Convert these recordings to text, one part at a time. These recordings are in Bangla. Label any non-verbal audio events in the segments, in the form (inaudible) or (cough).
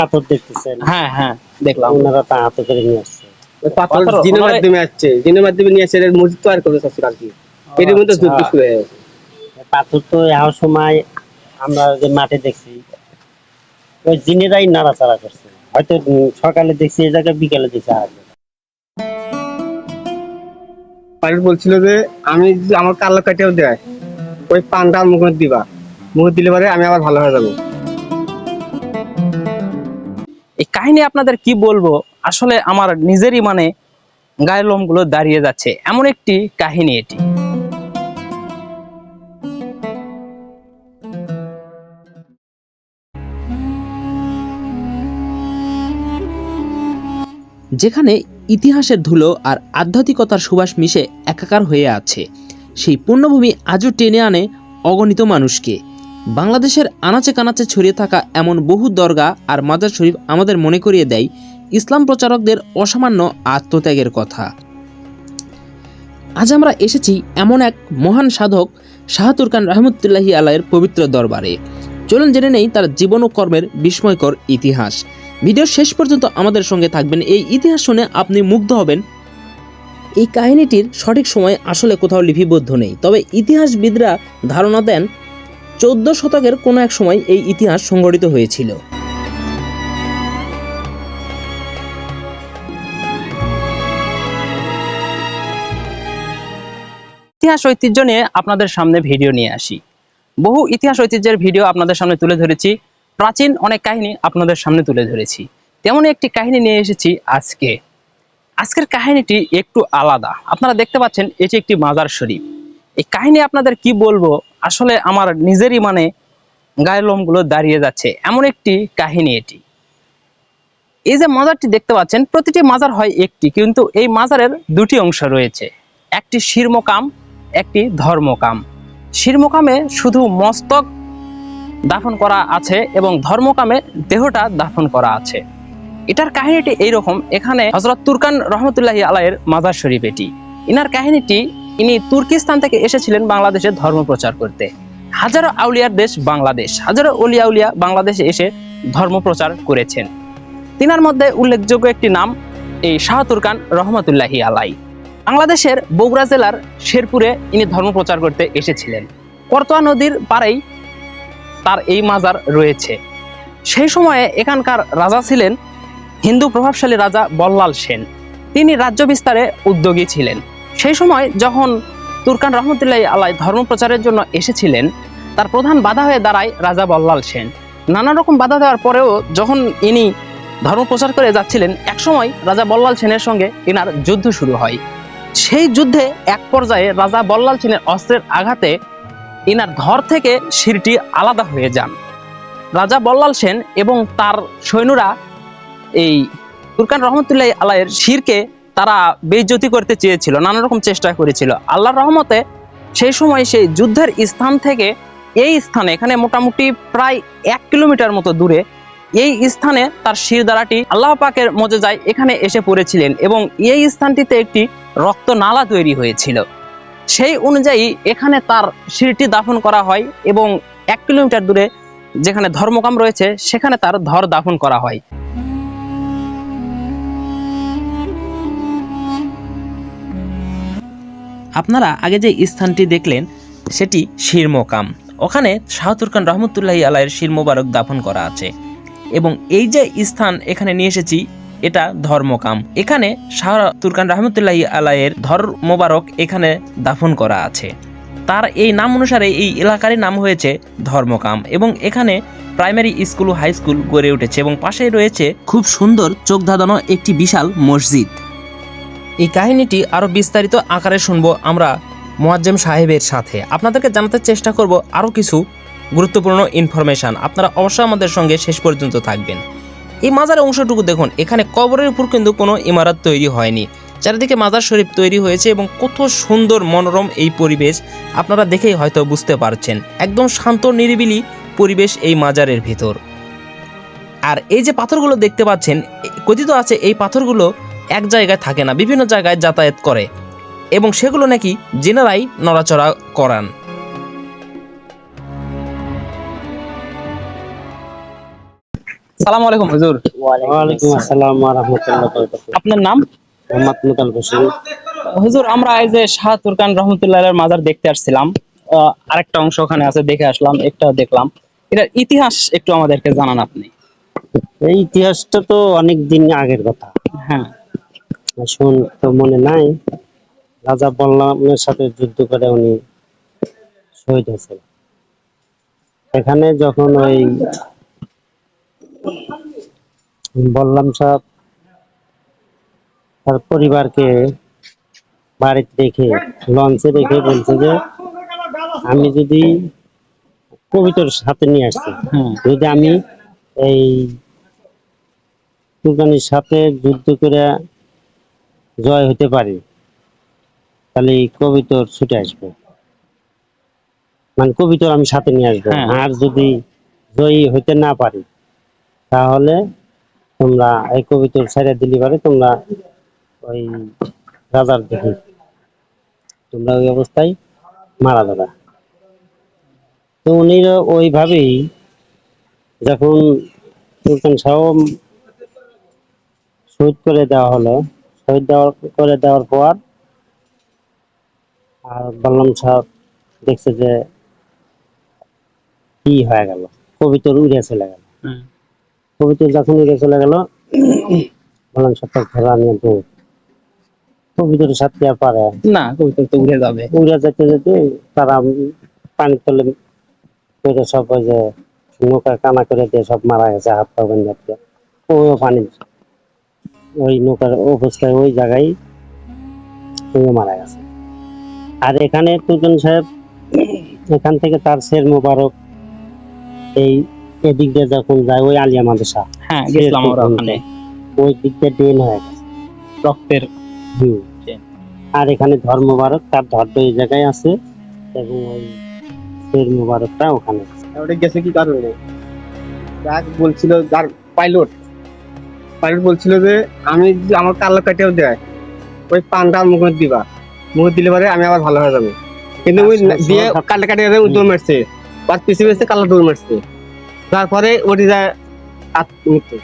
পাথর দেখতেছেন? হ্যাঁ হ্যাঁ দেখলাম। ওনারা তা হাতে করে নিয়ে আসছে। পাথর জিনের মাধ্যমে আসছে। জিনের মাধ্যমে নিয়ে আসছে এর মসজিদ তো আর করবে চাচ্ছিল আর কি এর মধ্যে আচ্ছা। যুদ্ধ শুরু হয়ে গেছে। পাথর তো এর সময় আমরা যে মাঠে দেখছি ওই জিনেরাই নাড়াচাড়া করছে। হয়তো সকালে দেখছি এই জায়গায় বিকালে দেখছি আর পাইলট বলছিল যে আমি যদি আমার কালো কাটিয়েও দেয় ওই পানটা মুখ দিবা। মুখ দিলে পরে আমি আবার ভালো হয়ে যাব। কাহিনী আপনাদের কি বলব? আসলে আমার নিজেরই মানে গায়ের লোমগুলো দাঁড়িয়ে যাচ্ছে। এমন একটি কাহিনী এটি। যেখানে ইতিহাসের ধুলো আর আধ্যাত্মিকতার সুবাস মিশে একাকার হয়ে আছে, সেই পূর্ণভূমি আজও টেনে আনে অগণিত মানুষকে। বাংলাদেশের আনাচে কানাচে ছড়িয়ে থাকা এমন বহু দরগা আর মাজার শরীফ আমাদের মনে করিয়ে দেয় ইসলাম প্রচারকদের অসামান্য আত্মত্যাগের কথা। আজ আমরা এসেছি এমন এক মহান সাধক শাহাতুরকান রহমতুল্লাহি আলাইয়ের পবিত্র দরবারে। চলুন জেনে নেই তার জীবন ও কর্মের বিস্ময়কর ইতিহাস। ভিডিও শেষ পর্যন্ত আমাদের সঙ্গে থাকবেন। এই ইতিহাস শুনে আপনি মুগ্ধ হবেন। এই কাহিনীটির সঠিক সময় আসলে কোথাও লিপিবদ্ধ নেই। তবে ইতিহাসবিদরা ধারণা দেন চোদ্দ শতকের কোনো এক সময় এই ইতিহাস সংঘটিত হয়েছিল। ইতিহাস ঐতিহ্য নিয়ে আপনাদের সামনে ভিডিও নিয়ে আসি। বহু ইতিহাস ঐতিহ্যের ভিডিও আপনাদের সামনে তুলে ধরেছি, প্রাচীন অনেক কাহিনী আপনাদের সামনে তুলে ধরেছি। তেমনই একটি কাহিনী নিয়ে এসেছি আজকে। আজকের কাহিনীটি একটু আলাদা। আপনারা দেখতে পাচ্ছেন, এটি একটি মাজার শরীফ। এই কাহিনী আপনাদের কি বলব? আসলে আমার নিজেরই মানে গায়ের লোমগুলো দাঁড়িয়ে যাচ্ছে। এমন একটি কাহিনী এটি। এই যে মাজারটি দেখতে পাচ্ছেন, প্রতিটি মাজার হয় একটি, কিন্তু এই মাজারের দুটি অংশ রয়েছে। একটি শিরমকাম, একটি ধর্মকাম। শিরমকামে শুধু মস্তক দাফন করা আছে এবং ধর্মকামে দেহটা দাফন করা আছে। এটার কাহিনীটি এইরকম, এখানে হজরত তুরকান রহমতুল্লাহি আলাইয়ের মাজার শরীফ এটি। ইনার কাহিনীটি ইনি তুর্কিস্তান থেকে এসেছিলেন বাংলাদেশে ধর্ম প্রচার করতে। হাজারো আউলিয়ার দেশ বাংলাদেশ, হাজারো অলিয়া উলিয়া বাংলাদেশে এসে ধর্ম প্রচার করেছেন। তিনার মধ্যে উল্লেখযোগ্য একটি নাম, এই শাহ তুরকান রহমতুল্লাহি আলাই বাংলাদেশের বগুড়া জেলার শেরপুরে ইনি ধর্ম প্রচার করতে এসেছিলেন। করতোয়া নদীর পাড়েই তার এই মাজার রয়েছে। সেই সময়ে এখানকার রাজা ছিলেন হিন্দু প্রভাবশালী রাজা বল্লাল সেন। তিনি রাজ্য বিস্তারে উদ্যোগী ছিলেন। সেই সময় যখন তুরকান রহমতুল্লাহ আলাই ধর্ম প্রচারের জন্য এসেছিলেন, তার প্রধান বাধা হয়ে দাঁড়ায় রাজা বল্লাল সেন। নানা রকম বাধা দেওয়ার পরেও যখন ইনি ধর্ম প্রচার করে যাচ্ছিলেন, একসময় রাজা বল্লাল সেনের সঙ্গে ইনার যুদ্ধ শুরু হয়। সেই যুদ্ধে এক পর্যায়ে রাজা বল্লাল সেনের অস্ত্রের আঘাতে ইনার ধর থেকে শিরটি আলাদা হয়ে যান। রাজা বল্লাল সেন এবং তার সৈন্যরা এই তুরকান রহমতুল্লাহ আলাইয়ের শিরকে তারা বেজ্জতি করতে চেয়েছিল, নানা রকম চেষ্টা করেছিল। আল্লাহর রহমতে সেই সময় সেই যুদ্ধের স্থান থেকে এই স্থানে, এখানে মোটামুটি প্রায় এক কিলোমিটার মতো দূরে, এই স্থানে তার শির দ্বারাটি আল্লাহ পাকের মজে যায় এখানে এসে পড়েছিলেন এবং এই স্থানটিতে একটি রক্ত নালা তৈরি হয়েছিল। সেই অনুযায়ী এখানে তার শিরটি দাফন করা হয় এবং এক কিলোমিটার দূরে যেখানে ধর্মকাম রয়েছে, সেখানে তার ধর দাফন করা হয়। আপনারা আগে যে স্থানটি দেখলেন, সেটি শিরমকাম। ওখানে শাহতুরকান রহমতুল্লাহি আলাইয়ের শির মোবারক দাফন করা আছে। এবং এই যে স্থান এখানে নিয়ে এসেছি, এটা ধর্মকাম। এখানে শাহ তুরকান রহমতুল্লাহি আলাইয়ের ধর মোবারক এখানে দাফন করা আছে। তার এই নাম অনুসারে এই এলাকারই নাম হয়েছে ধর্মকাম। এবং এখানে প্রাইমারি স্কুল ও হাই স্কুল গড়ে উঠেছে। এবং পাশেই রয়েছে খুব সুন্দর চোখ ধাঁধানো একটি বিশাল মসজিদ। এই কাহিনীটি আরও বিস্তারিত আকারে শুনব আমরা মোয়াজ্জেম সাহেবের সাথে। আপনাদেরকে জানাতে চেষ্টা করব আরও কিছু গুরুত্বপূর্ণ ইনফরমেশান আপনারা অবশ্যই আমাদের সঙ্গে শেষ পর্যন্ত থাকবেন। এই মাজারের অংশটুকু দেখুন, এখানে কবরের উপর কিন্তু কোনো ইমারত তৈরি হয়নি। চারিদিকে মাজার শরীফ তৈরি হয়েছে এবং কত সুন্দর মনোরম এই পরিবেশ আপনারা দেখেই হয়তো বুঝতে পারছেন। একদম শান্ত, নিরিবিলি পরিবেশ এই মাজারের ভিতর। আর এই যে পাথরগুলো দেখতে পাচ্ছেন কথিত আছে এই পাথরগুলো এক জায়গায় থাকে না বিভিন্ন জায়গায় যাতায়াত করে। এবং সেগুলো নাকি জেনারাই নড়াচড়া করান। সালাম আলাইকুম হুজুর। ওয়ালাইকুম আসসালাম ওয়া রাহমাতুল্লাহি আপনার নাম? মোহাম্মদ মুতাল হোসেন হুজুর আমরা এই যে শাহ তুরকান রহমতুল্লাহ মাজার দেখতে আসছিলাম। আরেকটা অংশ ওখানে আছে দেখে আসলাম একটা দেখলাম। এটার ইতিহাস একটু আমাদেরকে জানান আপনি। এই ইতিহাসটা তো অনেক দিন আগের কথা। হ্যাঁ। শুন তো মনে নাই। রাজা বল্লামের সাথে যুদ্ধ করে উনি শহীদ হয়েছিল এখানে যখন ওই বললাম সাহেব তার পরিবারকে বাড়িতে রেখে লঞ্চে রেখে বলছে যে আমি যদি কবিতর সাথে নিয়ে আসছি যদি আমি এই সাথে যুদ্ধ করে জয় হতে পারি তাহলে এই কবিতর ছুটে আসবে। মানে কবিতর আমি সাথে নিয়ে আসব। হ্যাঁ। আর যদি জয়ী হইতে না পারি তাহলে তোমরা এই কবিতর ছেড়ে দিলি পারে তোমরা ওই রাজার দেখি তোমরা ওই অবস্থায় মারা যাবে। তো উনি ওইভাবেই যখন সুলতান শাহ শহীদ করে দেওয়া হলো শহীদ দেওয়া করে দেওয়ার পর আর বললাম সাহেব দেখছে যে কি হয়ে গেল কবিতর উড়ে চলে গেল। হ্যাঁ। কবিতর যখন উড়ে চলে গেল বললাম সাহেব ঘোড়া নিয়ে দৌড়। কবিতর সাথে আর পারে? না কবিতা তো উড়ে যাবে। উড়ে যেতে যেতে তারা পানির তলে পড়ে সব ওই যে নৌকা কানা করে দিয়ে সব মারা গেছে হাত পা দিয়ে। ও পানি ওই নৌকার অবস্থায় ওই জায়গায় মারা গেছে। আর এখানে তুজন সাহেব এখান থেকে তার শের মোবারক এই এদিক দিয়ে যখন যায় ওই আলিয়া মাদ্রাসা। হ্যাঁ গেছিলাম আমরা ওখানে। ওই দিক দিয়ে ড্রেন হয়ে গেছে। রক্তের হুম। আর এখানে ধর্ম মোবারক তার ধর্ম এই জায়গায় আছে এবং ওই শের মোবারকটা ওখানে ওটা গেছে কি কারণে? যাক বলছিল যার পাইলট পাইলট বলছিল যে আমি যদি আমার কালো কাটেও দেয় ওই পানটা মুখ দিবা। মুখ দিলে পরে আমি আবার ভালো হয়ে যাব। কিন্তু ওই আচ্ছা, দিয়ে। কালো কাটে দৌড় মারছে। আর পিছিয়ে পিছিয়ে কালো দৌড় মারছে। তারপরে ওটি যায় মৃত্যু।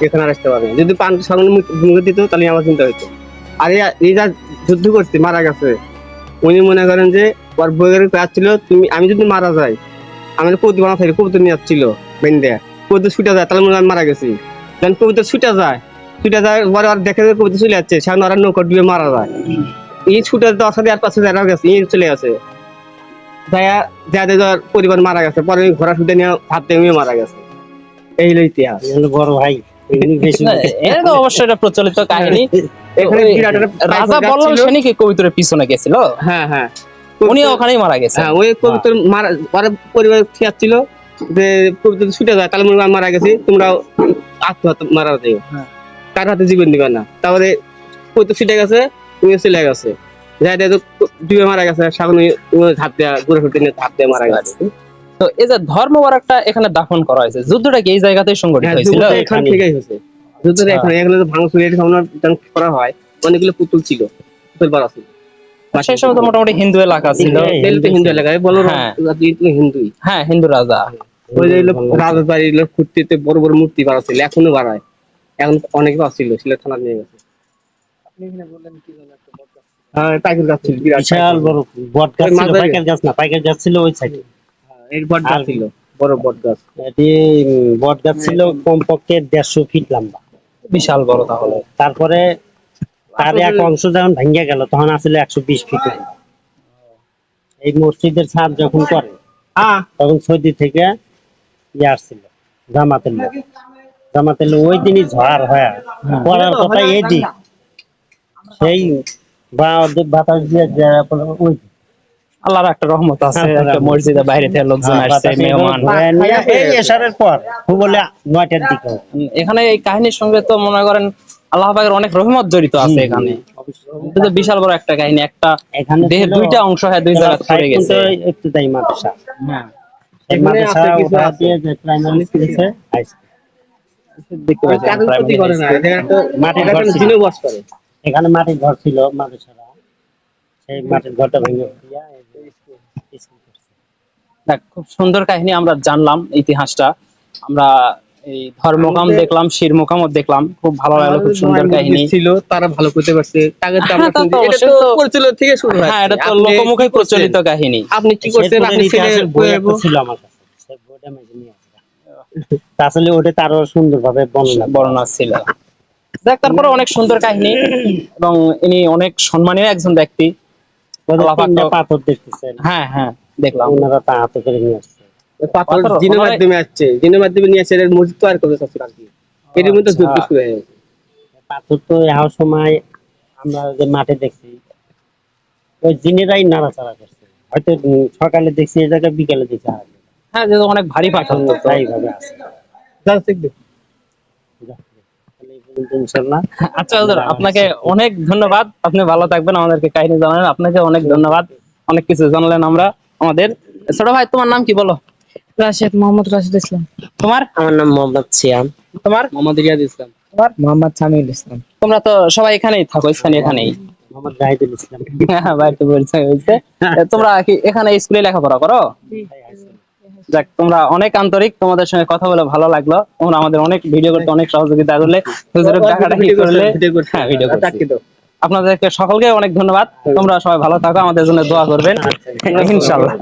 এখানে আর আসতে পারবে যদি পান সামনে মুখ- দিত তাহলে আমার চিন্তা হইতো। আর এই- যা যুদ্ধ করছে মারা গেছে উনি মনে করেন যে ওর বইয়ের কাজ ছিল তুমি আমি যদি মারা যাই আমাদের কবুতর বানা থাকে কবুতর নিয়ে যাচ্ছিল বেন্দে কবুতর ছুটে যায় তাহলে মনে মারা গেছি। কবুতর ছুটে যায়। ছুটে যায় পরে আর দেখে যে কবুতর চলে যাচ্ছে সামনে ওরা নৌকা ডুবে মারা যায়। এই ছুটে দেওয়ার সাথে আর পাশে যারা গেছে এই চলে গেছে। যায়া যাদের যার পরিবার মারা গেছে। পরে ঘোড়া ছুটে নিয়ে ভাবতে নিয়ে মারা গেছে। এই হলো ইতিহাস। বড় ভাই। (laughs) এটা তো অবশ্যই একটা প্রচলিত কাহিনী। (laughs) রাজা ছিল। কি কবিতরের পিছনে গেছিল? হ্যাঁ হ্যাঁ। উনি ওখানেই মারা গেছে। হ্যাঁ ওই কবিতর মারা পরে পরিবার খেয়াচ্ছিল যে ছুটে যায় তাহলে মনে মারা গেছি তোমরা আত্মহত্যা মারা যাও হ্যাঁ। কার হাতে জীবন দিবে না? তারপরে ছুটে গেছে উনি চলে গেছে। যাই দেখো ডুবে মারা গেছে সামনে ধাপ ঘুরে ফিরতে নিয়ে ধাপ দিয়ে মারা গেছে। তো এই যে ধর্মবারকটা এখানে দাফন করা হয়েছে যুদ্ধটা কি এই জায়গাতেই সংগঠিত হ্যাঁ, হয়েছিল? এখান থেকেই হয়েছে। যুদ্ধটা আচ্ছা। এখানে এগুলো ভাঙচুর এর সামনে করা হয়। অনেকগুলো পুতুল ছিল পুতুল পাড়া ছিল সেই সময় তো মোটামুটি হিন্দু এলাকা ছিল। তো হিন্দু এলাকায় বলো হ্যাঁ। হিন্দুই। হ্যাঁ হিন্দু রাজা। ওই যে রাজের বাড়ির লোক কুর্তিতে বড় বড় মূর্তি বাড়া ছিল এখনও বাড়ায় এখন অনেকে পাচ্ছিল সিলেট থানা নিয়ে গেছে। হ্যাঁ টাইগার গাছ ছিল বিরাট বিশাল বড় বট গাছ ছিল পাইকার গাছ না পাইকার গাছ ছিল ওই সাইডে এর বট গাছ ছিল বড় বট গাছ। এটি বট গাছ ছিল কমপক্ষে দেড়শো ফিট লম্বা। বিশাল বড় তাহলে। তারপরে তার এক অংশ যখন ভেঙে গেল তখন আসলে একশো বিশ ফিট এই মসজিদের ছাদ যখন করে হ্যাঁ তখন সৌদি থেকে ইয়ে আসছিল জামাতের লোক। জামাতের লোক ওই দিনই ঝড় হয়। পড়ার কথা এদিক সেই বা ওদের বাতাস দিয়ে ওই আল্লাহর একটা রহমত আছে হ্যাঁ, একটা মসজিদে বাইরে থেকে লোকজন হ্যাঁ, আসছে মেহমান। এই এশারের পর। বলে নয়টার দিকে এখানে এই কাহিনীর সঙ্গে তো মনে করেন আল্লাহ পাকের অনেক রহমত জড়িত আছে এখানে। এটা বিশাল বড় একটা কাহিনী একটা এখানে দেহের দুইটা অংশ হয় দুই জায়গা গেছে। একটু তাই মাদ্রাসা। হ্যাঁ। এই এখানে মাটির ঘর ছিল। জিনে করে। এখানে মাটির ঘর ছিল মাদ্রাসারা সেই মাটির ঘরটা ভেঙে খুব সুন্দর কাহিনী আমরা জানলাম ইতিহাসটা। আমরা এই ধর্মকাম দেখলাম শিরমোকামও দেখলাম। খুব ভালো লাগল খুব সুন্দর কাহিনী। ছিল তারা ভালো করতে পারছে। তাকে তো (laughs) আমরা হ্যাঁ, তা তো শুনছি। এটা তো তো- থেকে শুরু হয়। হ্যাঁ এটা তো লোকমুখে প্রচলিত কাহিনী। আপনি কি করছেন? আপনি ছেলে ইতিহাসের বই ছিল আমার কাছে। সেই বইটা আমি নিয়ে আসলে ওটা আরও সুন্দর ভাবে বর্ণনা। বর্ণনা ছিল। যাক তারপরে অনেক সুন্দর কাহিনী এবং ইনি অনেক সম্মানীয় একজন ব্যক্তি। পাথর দেখতেছেন। হ্যাঁ হ্যাঁ দেখলাম। ওনারা তা হাতে করে নিয়ে আসছে। পাথর পাথর জিনের মাধ্যমে আসছে জিনের মাধ্যমে নিয়ে আসছে এর মসজিদ করবে সব আর কি এর মধ্যে আচ্ছা। যুদ্ধ শুরু হয়ে গেছে। পাথর তো সময় আমরা যে মাঠে দেখছি ওই জিনেরাই নাড়াচাড়া করছে। হয়তো সকালে দেখছি এই জায়গায় বিকেলে দেখছি। আর হ্যাঁ যেহেতু অনেক ভারী পাথর। তো তো। এইভাবে আছে। যা দেখবে তাহলে এই পর্যন্ত ইনশাল্লাহ আচ্ছা আপনাকে অনেক ধন্যবাদ। আপনি ভালো থাকবেন আমাদেরকে কাহিনী জানালেন আপনাকে অনেক ধন্যবাদ। অনেক কিছু জানলেন আমরা। আমাদের ছোট ভাই তোমার নাম কি বলো? রাশেদ মোহাম্মদ রাশেদ ইসলাম। তোমার? আমার নাম মোহাম্মদ সিয়াম। তোমার? মোহাম্মদ রিয়াদ ইসলাম। তোমার? মোহাম্মদ সামিউল ইসলাম। তোমরা তো সবাই এখানেই থাকো স্থানীয় এখানেই। মোহাম্মদ জাহিদুল ইসলাম। হ্যাঁ বাড়িতে পরিচয় হয়েছে তোমরা কি এখানে স্কুলে লেখাপড়া করো? যাক তোমরা অনেক আন্তরিক তোমাদের সঙ্গে কথা বলে ভালো লাগল। তোমরা আমাদের অনেক ভিডিও করতে অনেক সহযোগিতা করলে হুজুরের টাকাটা করলে হ্যাঁ ভিডিও দাও আপনাদেরকে সকলকে অনেক ধন্যবাদ। তোমরা সবাই ভালো থাকো আমাদের জন্য দোয়া করবেন। ইনশাল্লাহ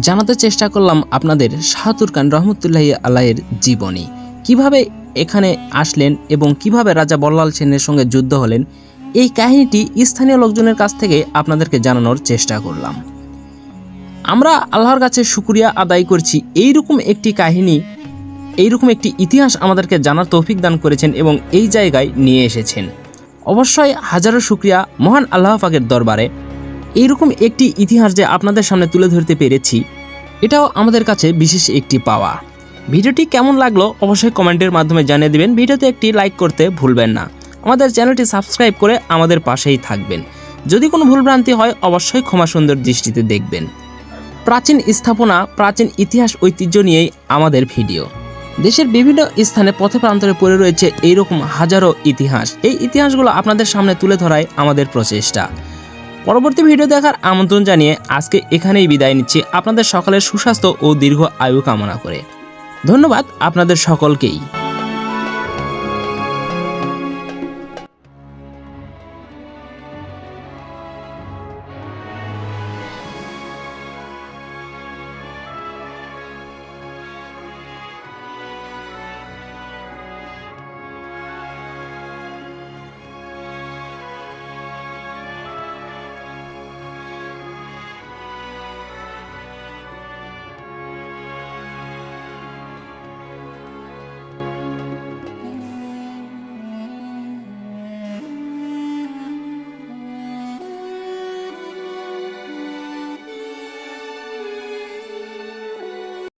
জানাতে চেষ্টা করলাম আপনাদের শাহাতুর খান রহমতুল্লাহি আলাইয়ের জীবনী। কীভাবে এখানে আসলেন এবং কীভাবে রাজা বল্লাল সেনের সঙ্গে যুদ্ধ হলেন, এই কাহিনীটি স্থানীয় লোকজনের কাছ থেকে আপনাদেরকে জানানোর চেষ্টা করলাম। আমরা আল্লাহর কাছে শুক্রিয়া আদায় করছি। এইরকম একটি কাহিনী, এইরকম একটি ইতিহাস আমাদেরকে জানার তৌফিক দান করেছেন এবং এই জায়গায় নিয়ে এসেছেন। অবশ্যই হাজারো শুক্রিয়া মহান আল্লাহ পাকের দরবারে। এইরকম একটি ইতিহাস যে আপনাদের সামনে তুলে ধরতে পেরেছি, এটাও আমাদের কাছে বিশেষ একটি পাওয়া। ভিডিওটি কেমন লাগল অবশ্যই কমেন্টের মাধ্যমে জানিয়ে দিবেন। ভিডিওতে একটি লাইক করতে ভুলবেন না। আমাদের চ্যানেলটি সাবস্ক্রাইব করে আমাদের পাশেই থাকবেন। যদি কোনো ভুলভ্রান্তি হয়, অবশ্যই ক্ষমা সুন্দর দৃষ্টিতে দেখবেন। প্রাচীন স্থাপনা, প্রাচীন ইতিহাস ঐতিহ্য নিয়েই আমাদের ভিডিও। দেশের বিভিন্ন স্থানে পথে প্রান্তরে পড়ে রয়েছে এইরকম হাজারো ইতিহাস। এই ইতিহাসগুলো আপনাদের সামনে তুলে ধরায় আমাদের প্রচেষ্টা। পরবর্তী ভিডিও দেখার আমন্ত্রণ জানিয়ে আজকে এখানেই বিদায় নিচ্ছি আপনাদের সকলের সুস্বাস্থ্য ও দীর্ঘ আয়ু কামনা করে। ধন্যবাদ আপনাদের সকলকেই।